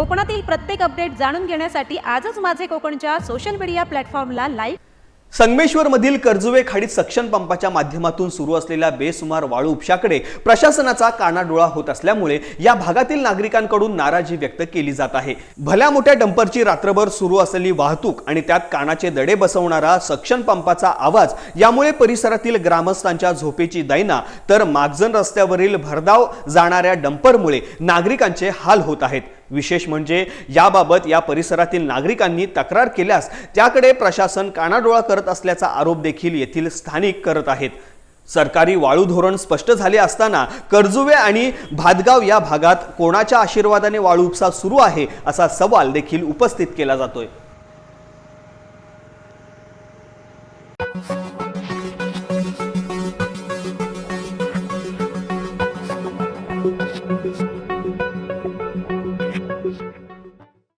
कोकणातील प्रत्येक अपडेट जाणून घेण्यासाठी आजच माझे कोकणच्या सोशल मीडिया प्लॅटफॉर्मला लाईक संगमेश्वरमधील कर्जुवे खाडीत सक्शन पंपाच्या माध्यमातून सुरू असलेल्या बेसुमार वाळू उपशाकडे प्रशासनाचा कानाडोळा होत असल्यामुळे या भागातील नागरिकांकडून नाराजी व्यक्त केली जात आहे. भल्या मोठ्या डंपरची रात्रभर सुरू असलेली वाहतूक आणि त्यात कानाचे दडे बसवणारा सक्शन पंपाचा आवाज यामुळे परिसरातील ग्रामस्थांच्या झोपेची दैना तर मागजन रस्त्यावरील भरधाव जाणाऱ्या डंपरमुळे नागरिकांचे हाल होत आहेत. विशेष म्हणजे याबाबत या परिसरातील नागरिकांनी तक्रार केल्यास त्याकडे प्रशासन कानाडोळा करत असल्याचा आरोप देखील येथील स्थानिक करत आहेत. सरकारी वाळू धोरण स्पष्ट झाले असताना कर्जुवे आणि भादगाव या भागात कोणाच्या आशीर्वादाने वाळू उपसा सुरू आहे असा सवाल देखील उपस्थित केला जातोय.